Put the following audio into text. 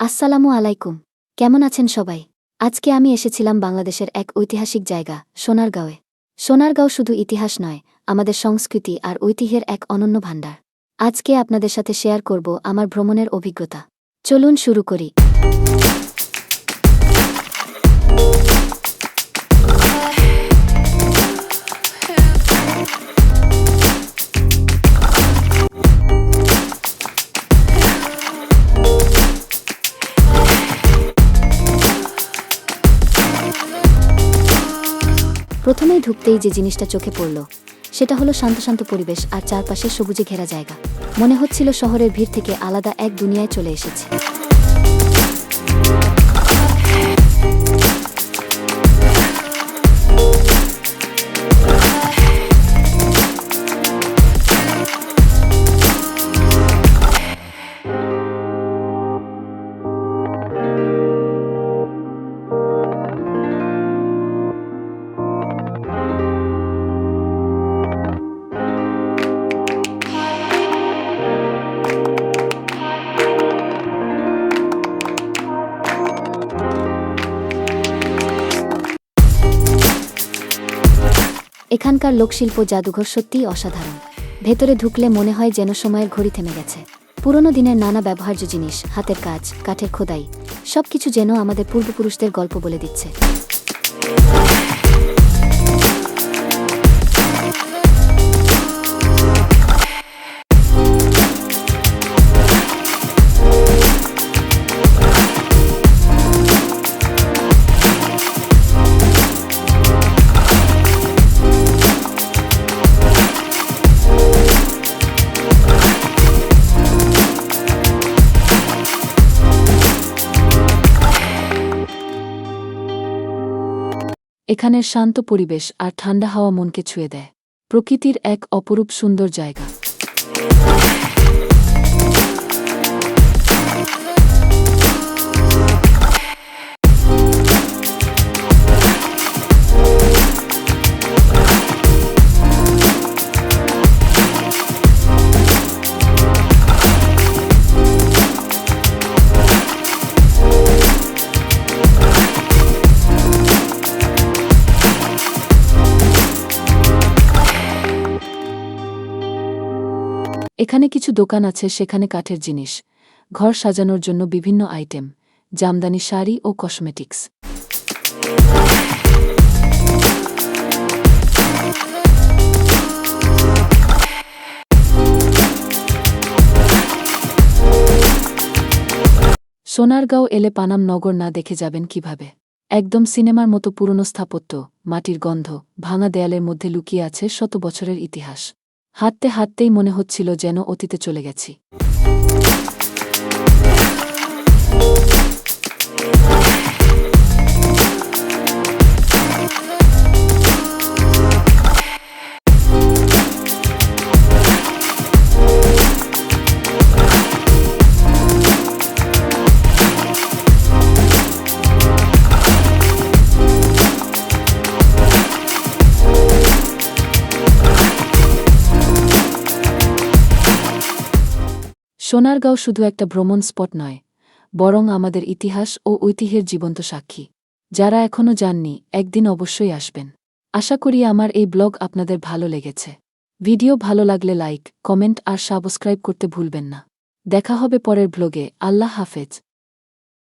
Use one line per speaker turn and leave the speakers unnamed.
আসসালামু আলাইকুম। কেমন আছেন সবাই? আজকে আমি এসেছিলাম বাংলাদেশের এক ঐতিহাসিক জায়গা, সোনারগাঁওয়ে। সোনারগাঁও শুধু ইতিহাস নয়, আমাদের সংস্কৃতি আর ঐতিহ্যের এক অনন্য ভাণ্ডার। আজকে আপনাদের সাথে শেয়ার করব আমার ভ্রমণের অভিজ্ঞতা। চলুন শুরু করি। প্রথমেই ঢুকতেই যে জিনিসটা চোখে পড়ল, সেটা হলো শান্ত শান্ত পরিবেশ আর চারপাশে সবুজে ঘেরা জায়গা। মনে হচ্ছিল শহরের ভিড় থেকে আলাদা এক দুনিয়ায় চলে এসেছে। এখানকার লোকশিল্প জাদুঘর সত্যিই অসাধারণ। ভেতরে ঢুকলে মনে হয় যেন সময়ের ঘড়ি থেমে গেছে। পুরনো দিনের নানা ব্যবহার্য জিনিস, হাতের কাজ, কাঠের খোদাই, সবকিছু যেন আমাদের পূর্বপুরুষদের গল্প বলে দিচ্ছে।
এখানের শান্ত পরিবেশ আর ঠান্ডা হাওয়া মনকে ছুঁয়ে দেয়। প্রকৃতির এক অপরূপ সুন্দর জায়গা। এখানে কিছু দোকান আছে, সেখানে কাঠের জিনিস। ঘর সাজানোর জন্য বিভিন্ন আইটেম, জামদানি শাড়ি ও কসমেটিক্স। সোনারগাঁও এলে পানাম নগর না দেখে যাবেন কীভাবে? একদম সিনেমার মতো পুরনো স্থাপত্য, মাটির গন্ধ, ভাঙা দেয়ালের মধ্যে লুকিয়ে আছে শত বছরের ইতিহাস। হাঁটতে হাঁটতেই মনে হচ্ছিল যেন অতীতে চলে গেছি। সোনারগাঁও শুধু একটা ভ্রমণ স্পট নয়, বরং আমাদের ইতিহাস ও ঐতিহ্যের জীবন্ত সাক্ষী। যারা এখনও যাননি, একদিন অবশ্যই আসবেন। আশা করি আমার এই ব্লগ আপনাদের ভালো লেগেছে। ভিডিও ভালো লাগলে লাইক, কমেন্ট আর সাবস্ক্রাইব করতে ভুলবেন না। দেখা হবে পরের ব্লগে। আল্লাহ হাফেজ।